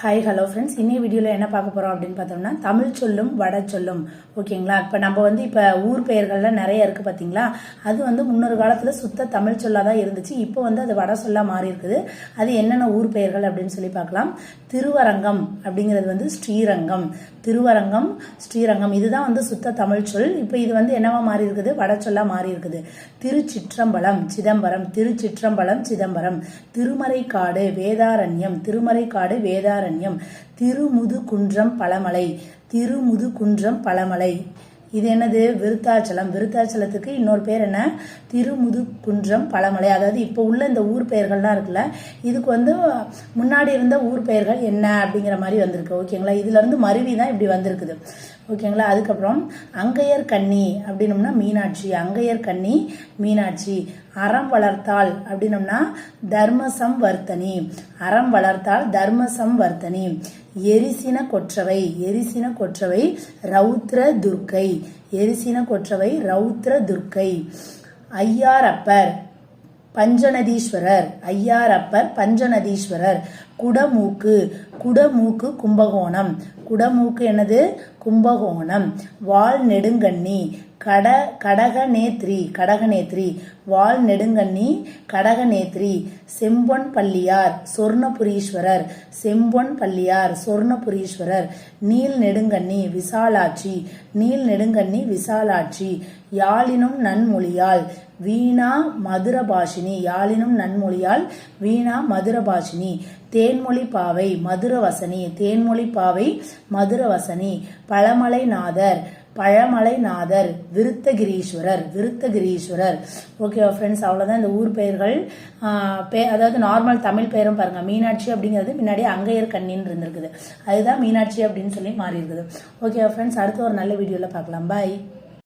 Hi hello friends இன்னைய வீடியோவில் என்ன பார்க்க போகிறோம் அப்படின்னு பார்த்தோம்னா தமிழ் சொல்லும் வட சொல்லும். ஓகேங்களா? இப்போ நம்ம வந்து இப்போ ஊர் பெயர்கள்லாம் நிறைய இருக்குது பார்த்தீங்களா? அது வந்து முன்னொரு காலத்தில் சுத்த தமிழ் சொல்லாக தான் இருந்துச்சு. இப்போ வந்து அது வட சொல்லாக மாறி இருக்குது. அது என்னென்ன ஊர் பெயர்கள் அப்படின்னு சொல்லி பார்க்கலாம். திருவரங்கம் அப்படிங்கிறது வந்து ஸ்ரீரங்கம். திருவரங்கம் ஸ்ரீரங்கம். இதுதான் வந்து சுத்த தமிழ் சொல். இப்போ இது வந்து என்னவா மாறி இருக்குது? வட சொல்லாக மாறி இருக்குது. திருச்சிற்றம்பலம் சிதம்பரம். திருச்சிற்றம்பலம் சிதம்பரம். திருமறைக்காடு வேதாரண்யம். திருமறைக்காடு வேதாரண்யம். திருமுதுகுன்றம் பழமலை. திருமுதுகுன்றம் பழமலை. இது என்னது? விருத்தாச்சலம். விருத்தாச்சலத்துக்கு இன்னொரு பேர் என்ன? திருமுதுகுன்றம் பழமலை. அதாவது இப்போ உள்ள இந்த ஊர் பெயர்கள்லாம் இருக்குல்ல இதுக்கு வந்து முன்னாடி இருந்த ஊர் பெயர்கள் என்ன அப்படிங்கிற மாதிரி வந்திருக்கு. ஓகேங்களா? இதுல இருந்து மருவி தான் இப்படி வந்திருக்குது. ஓகேங்களா? அதுக்கப்புறம் அங்கையர் கண்ணி அப்படின்னம்னா மீனாட்சி. அங்கையர் கண்ணி மீனாட்சி. அறம் வளர்த்தால் அப்படின்னம்னா தர்மசம் வர்த்தனி அறம் வளர்த்தால் தர்மசம் வர்த்தனி எரிசின கொற்றவை எரிசின கொற்றவை ரௌத்ர துர்க்கை எரிசின கொற்றவை ரௌத்ர துர்க்கை. ஐயாரப்பர் பஞ்சநதீஸ்வரர். ஐயாரப்பர் பஞ்சநதீஸ்வரர். குடமூக்கு குடமூக்கு கும்பகோணம். குடமூக்கு என்னது? கும்பகோணம். வால் நெடுங்கண்ணி. கட கடகநேத்ரி கடகநேத்ரி வால் நெடுங்கண்ணி கடகநேத்ரி செம்பொன் பள்ளியார் சொர்ணபுரீஸ்வரர் செம்பொன் பள்ளியார் சொர்ணபுரீஸ்வரர் நீல் நெடுங்கண்ணி விசாலாட்சி நீல் நெடுங்கண்ணி விசாலாட்சி யாழினும் நன்மொழியால் வீணா மதுரபாஷினி யாழினும் நன்மொழியால் வீணா மதுரபாஷினி தேன்மொழி பாவை மதுரவசனி தேன்மொழி பாவை மதுரவசனி பழமலைநாதர் பழமலைநாதர் விருத்தகிரீஸ்வரர் விருத்தகிரீஸ்வரர். ஓகேவா ஃப்ரெண்ட்ஸ் அவ்வளோதான் இந்த ஊர் பெயர்கள். பே அதாவது நார்மல் தமிழ் பெயரும் பாருங்கள் மீனாட்சி அப்படிங்கிறது முன்னாடி அங்கையர் கண்ணின்னு இருந்திருக்குது. அதுதான் மீனாட்சி அப்படின்னு சொல்லி மாறி இருக்குது ஃப்ரெண்ட்ஸ் அடுத்த ஒரு நல்ல வீடியோவில் பார்க்கலாம். பாய்